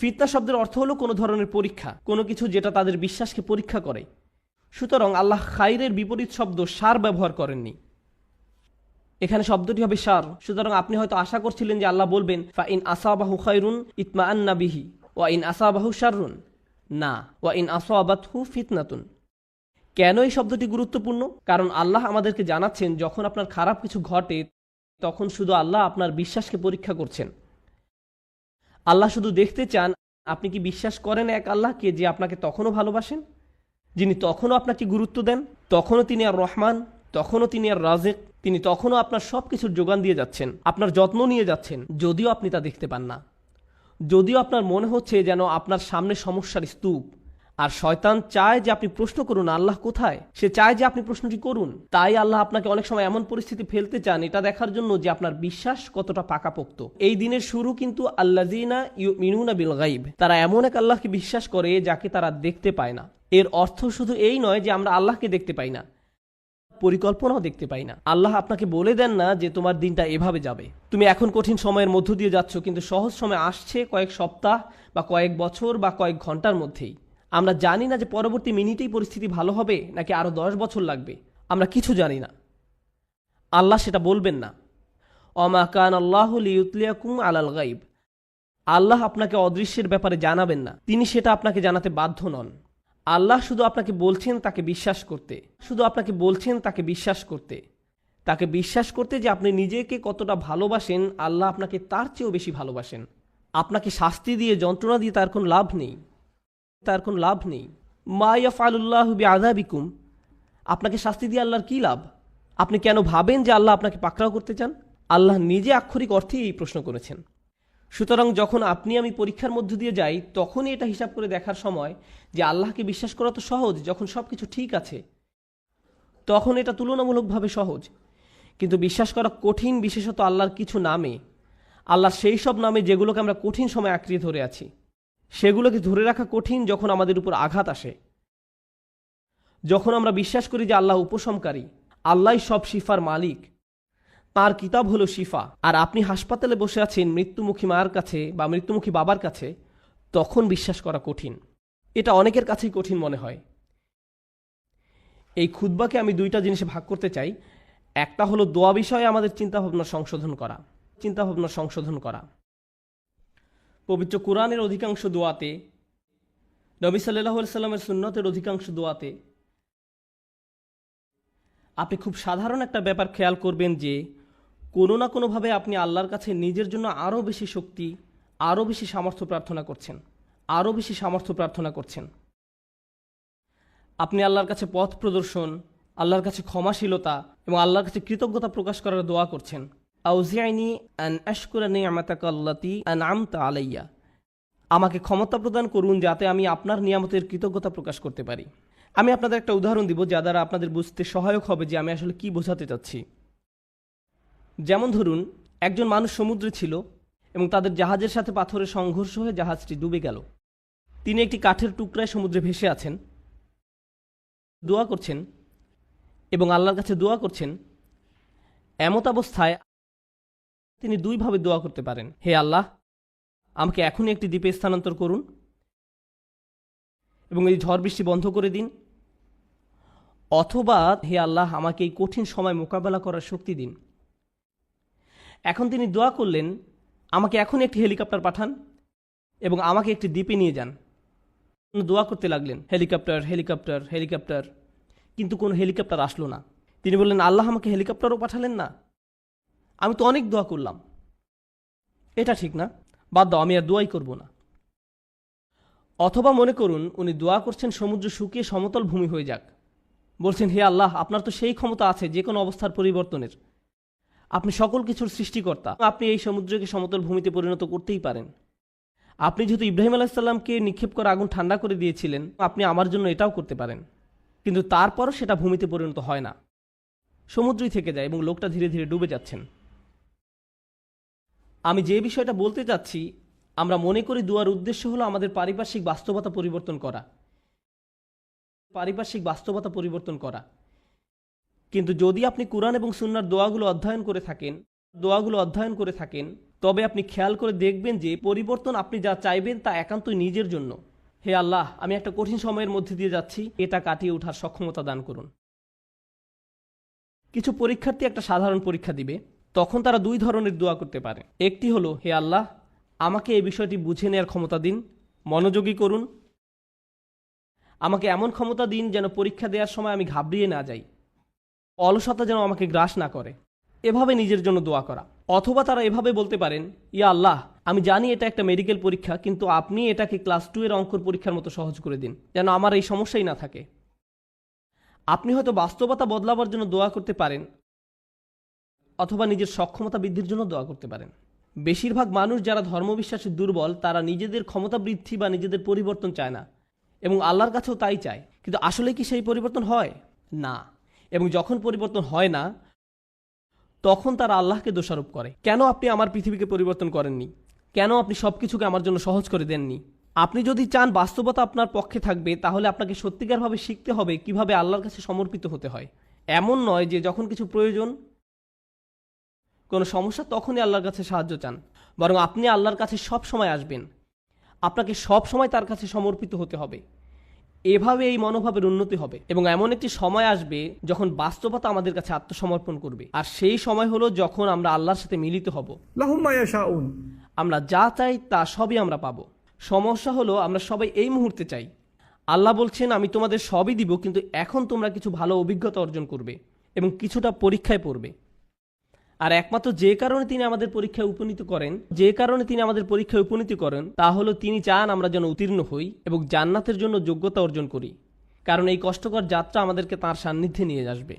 ফিতনা শব্দের অর্থ হলো কোনো ধরনের পরীক্ষা, কোনো কিছু যেটা তাদের বিশ্বাসকে পরীক্ষা করে। সুতরাং আল্লাহ খাইরের বিপরীত শব্দ সার ব্যবহার করেননি। এখানে শব্দটি হবে সার। সুতরাং আপনি হয়তো আশা করছিলেন যে আল্লাহ বলবেন, ফা ইন আসাবাহু খাইরুন ইতমা আন্না বিহি, ওয়া ইন আসাবাহু শাররুন। না, ওয়া ইন আসাবাতহু ফিতনাতুন। কেন এই শব্দটি গুরুত্বপূর্ণ? কারণ আল্লাহ আমাদেরকে জানাচ্ছেন, যখন আপনার খারাপ কিছু ঘটে, তখন শুধু আল্লাহ আপনার বিশ্বাসকে পরীক্ষা করছেন। আল্লাহ শুধু দেখতে চান, আপনি কি বিশ্বাস করেন এক আল্লাহকে যে আপনাকে তখনও ভালোবাসেন? যিনি তখনও আপনাকে গুরুত্ব দেন, তখনও তিনি আর রহমান, তখনও তিনি আর রাজেক, তিনি তখনও আপনার সব কিছুর যোগান দিয়ে যাচ্ছেন, আপনার যত্ন নিয়ে যাচ্ছেন, যদিও আপনি তা দেখতে পান না। যদিও আপনার মনে হচ্ছে যেন আপনার সামনে সমস্যার স্তূপ আর শয়তান চায় যে আপনি প্রশ্ন করুন, আল্লাহ কোথায়? সে চায় যে আপনি প্রশ্নটি করুন। তাই আল্লাহ আপনাকে অনেক সময় এমন পরিস্থিতি ফেলতে চান, এটা দেখার জন্য যে আপনার বিশ্বাস কতটা পাকাপোক্ত। এই দিনের শুরু কিন্তু আল্লাজিনা মিনুনা বিল গাইব তারা এমন এক আল্লাহকে বিশ্বাস করে যাকে তারা দেখতে পায় না। এর অর্থ শুধু এই নয় যে আমরা আল্লাহকে দেখতে পাই না, পরিকল্পনাও দেখতে পাই না। আল্লাহ আপনাকে বলে দেন না যে তোমার দিনটা এভাবে যাবে। তুমি এখন কঠিন সময়ের মধ্য দিয়ে যাচ্ছ, কিন্তু সহজ সময় আসছে কয়েক সপ্তাহ বা কয়েক বছর বা কয়েক ঘণ্টার মধ্যেই। আমরা জানি না যে পরবর্তী মিনিটেই পরিস্থিতি ভালো হবে নাকি আরও দশ বছর লাগবে। আমরা কিছু জানি না। আল্লাহ সেটা বলবেন না। অমা কান আল্লাহ লিউতলিয়াকুম আলাল গাইব। আল্লাহ আপনাকে অদৃশ্যের ব্যাপারে জানাবেন না। তিনি সেটা আপনাকে জানাতে বাধ্য নন। আল্লাহ শুধু আপনাকে বলছেন তাকে বিশ্বাস করতে। শুধু আপনাকে বলছেন তাকে বিশ্বাস করতে। তাকে বিশ্বাস করতে যে আপনি নিজেকে কতটা ভালোবাসেন, আল্লাহ আপনাকে তার চেয়েও বেশি ভালোবাসেন। আপনাকে শাস্তি দিয়ে যন্ত্রণা দিয়ে তার কোনো লাভ নেই। তার কোনো লাভ নেই। মা ইয়াফআলুল্লাহ বি আযাবিকুম আপনাকে শাস্তি দিয়ে আল্লাহর কী লাভ? আপনি কেন ভাবেন যে আল্লাহ আপনাকে পাকড়াও করতে চান? আল্লাহ নিজে আক্ষরিক অর্থেই এই প্রশ্ন করেছেন। সুতরাং যখন আপনি আমি পরীক্ষার মধ্য দিয়ে যাই, তখনই এটা হিসাব করে দেখার সময় যে আল্লাহকে বিশ্বাস করা তো সহজ, যখন সব কিছু ঠিক আছে, তখন এটা তুলনামূলকভাবে সহজ। কিন্তু বিশ্বাস করা কঠিন, বিশেষত আল্লাহর কিছু নামে আল্লাহর সেই সব নামে যেগুলোকে আমরা কঠিন সময় আঁকড়িয়ে ধরে আছি। সেগুলোকে ধরে রাখা কঠিন যখন আমাদের উপর আঘাত আসে। যখন আমরা বিশ্বাস করি যে আল্লাহ উপশমকারী আল্লাহ সব শিফার মালিক। তার কিতাব হলো শিফা। আর আপনি হাসপাতালে বসে আছেন মৃত্যুমুখী মায়ের কাছে বা মৃত্যুমুখী বাবার কাছে, তখন বিশ্বাস করা কঠিন। এটা অনেকের কাছেই কঠিন মনে হয়। এই ক্ষুদ্বাকে আমি দুইটা জিনিসে ভাগ করতে চাই। একটা হলো দোয়া বিষয়ে আমাদের চিন্তাভাবনা সংশোধন করা। চিন্তাভাবনা সংশোধন করা। পবিত্র কোরআনের অধিকাংশ দোয়াতে, নবী সাল্লাহ সাল্লামের সুন্নতের অধিকাংশ দোয়াতে আপনি খুব সাধারণ একটা ব্যাপার খেয়াল করবেন যে, কোনো না কোনোভাবে আপনি আল্লাহর কাছে নিজের জন্য আরও বেশি শক্তি আরও বেশি সামর্থ্য প্রার্থনা করছেন আরও বেশি সামর্থ্য প্রার্থনা করছেন। আপনি আল্লাহর কাছে পথ প্রদর্শন, আল্লাহর কাছে ক্ষমাশীলতা এবং আল্লাহর কাছে কৃতজ্ঞতা প্রকাশ করার দোয়া করছেন। আউজিআইনি আন আশকুরানি আমাতাকাল্লাতি আন আমতা আলাইয়া। আমাকে ক্ষমতা প্রদান করুন যাতে আমি আপনার নিয়ামতের কৃতজ্ঞতা প্রকাশ করতে পারি। আমি আপনাদের একটা উদাহরণ দিব যা দ্বারা আপনাদের বুঝতে সহায়ক হবে যে আমি আসলে কি বোঝাতে চাচ্ছি। যেমন ধরুন, একজন মানুষ সমুদ্রে ছিল এবং তাদের জাহাজের সাথে পাথরের সংঘর্ষ হয়ে জাহাজটি ডুবে গেল। তিনি একটি কাঠের টুকরায় সমুদ্রে ভেসে আছেন। দোয়া করছেন এবং আল্লাহর কাছে দোয়া করছেন, এমত অবস্থায় তিনি দুইভাবে দোয়া করতে পারেন। হে আল্লাহ, আমাকে এখনই একটি দ্বীপে স্থানান্তর করুন এবং এই ঝড় বৃষ্টি বন্ধ করে দিন। অথবা হে আল্লাহ, আমাকে এই কঠিন সময় মোকাবেলা করার শক্তি দিন। এখন তিনি দোয়া করলেন, আমাকে এখন একটি হেলিকপ্টার পাঠান এবং আমাকে একটি দ্বীপে নিয়ে যান। দোয়া করতে লাগলেন, হেলিকপ্টার হেলিকপ্টার হেলিকপ্টার। কিন্তু কোনো হেলিকপ্টার আসলো না। তিনি বললেন, আল্লাহ আমাকে হেলিকপ্টারও পাঠালেন না। আমি তো অনেক দোয়া করলাম। এটা ঠিক না। বাদ দাও, আমি আর দোয়াই করব না। অথবা মনে করুন, উনি দোয়া করছেন সমুদ্র শুকিয়ে সমতল ভূমি হয়ে যাক। বলছেন, হে আল্লাহ, আপনার তো সেই ক্ষমতা আছে, যে কোনো অবস্থার পরিবর্তনের। আপনি সকল কিছুর সৃষ্টিকর্তা। আপনি এই সমুদ্রকে সমতল ভূমিতে পরিণত করতেই পারেন। আপনি যেহেতু ইব্রাহিম আলাহিসাল্লামকে নিক্ষেপ করে আগুন ঠান্ডা করে দিয়েছিলেন, আপনি আমার জন্য এটাও করতে পারেন। কিন্তু তারপরও সেটা ভূমিতে পরিণত হয় না। সমুদ্রই থেকে যায় এবং লোকটা ধীরে ধীরে ডুবে যাচ্ছেন। আমি যে বিষয়টা বলতে চাচ্ছি, আমরা মনে করি দুয়ার উদ্দেশ্য হলো আমাদের পারিপার্শ্বিক বাস্তবতা পরিবর্তন করা। পারিপার্শ্বিক বাস্তবতা পরিবর্তন করা। কিন্তু যদি আপনি কোরআন এবং সুন্নার দোয়াগুলো অধ্যয়ন করে থাকেন, দোয়াগুলো অধ্যয়ন করে থাকেন, তবে আপনি খেয়াল করে দেখবেন যে পরিবর্তন আপনি যা চাইবেন তা একান্তই নিজের জন্য। হে আল্লাহ, আমি একটা কঠিন সময়ের মধ্যে দিয়ে যাচ্ছি, এটা কাটিয়ে ওঠার সক্ষমতা দান করুন। কিছু পরীক্ষার্থী একটা সাধারণ পরীক্ষা দিবে। তখন তারা দুই ধরনের দোয়া করতে পারে। একটি হলো, হে আল্লাহ, আমাকে এই বিষয়টি বুঝে নেওয়ার ক্ষমতা দিন, মনোযোগী করুন। আমাকে এমন ক্ষমতা দিন যেন পরীক্ষা দেওয়ার সময় আমি ঘাবড়িয়ে না যাই। অলসতা যেন আমাকে গ্রাস না করে। এভাবে নিজের জন্য দোয়া করা। অথবা তারা এভাবে বলতে পারেন, ইয়া আল্লাহ, আমি জানি এটা একটা মেডিকেল পরীক্ষা, কিন্তু আপনি এটাকে ক্লাস টু এর অঙ্কর পরীক্ষার মতো সহজ করে দিন, যেন আমার এই সমস্যাই না থাকে। আপনি হয়তো বাস্তবতা বদলাবার জন্য দোয়া করতে পারেন অথবা নিজের সক্ষমতা বৃদ্ধির জন্য দোয়া করতে পারেন। বেশিরভাগ মানুষ যারা ধর্মবিশ্বাসে দুর্বল, তারা নিজেদের ক্ষমতা বৃদ্ধি বা নিজেদের পরিবর্তন চায় না। এবং আল্লাহর কাছেও তাই চায়। কিন্তু আসলে কি সেই পরিবর্তন হয়? না। এবং যখন পরিবর্তন হয় না, তখন তারা আল্লাহকে দোষারোপ করে। কেন আপনি আমার পৃথিবীকে পরিবর্তন করেননি? কেন আপনি সব কিছুকে আমার জন্য সহজ করে দেননি? আপনি যদি চান বাস্তবতা আপনার পক্ষে থাকবে, তাহলে আপনাকে সত্যিকারভাবে শিখতে হবে কীভাবে আল্লাহর কাছে সমর্পিত হতে হয়। এমন নয় যে যখন কিছু প্রয়োজন কোনো সমস্যা তখনই আল্লাহর কাছে সাহায্য চান। বরং আপনি আল্লাহর কাছে সব সময় আসবেন। আপনাকে সব সময় তার কাছে সমর্পিত হতে হবে। এভাবে এই মনোভাবের উন্নতি হবে। এবং এমন একটি সময় আসবে যখন বাস্তবতা আমাদের কাছে আত্মসমর্পণ করবে। আর সেই সময় হলো যখন আমরা আল্লাহর সাথে মিলিত হব। আমরা যা চাই তা সবই আমরা পাব। সমস্যা হলো আমরা সবাই এই মুহূর্তে চাই। আল্লাহ বলছেন আমি তোমাদের সবই দিব কিন্তু এখন তোমরা কিছু ভালো অভিজ্ঞতা অর্জন করবে এবং কিছুটা পরীক্ষায় পড়বে। আর একমাত্র যে কারণে তিনি আমাদের পরীক্ষায় উপনীত করেন, যে কারণে তিনি আমাদের পরীক্ষায় উপনীত করেন, তা হলো তিনি চান আমরা যেন উত্তীর্ণ হই এবং জান্নাতের জন্য যোগ্যতা অর্জন করি। কারণ এই কষ্টকর যাত্রা আমাদেরকে তার সান্নিধ্যে নিয়ে আসবে।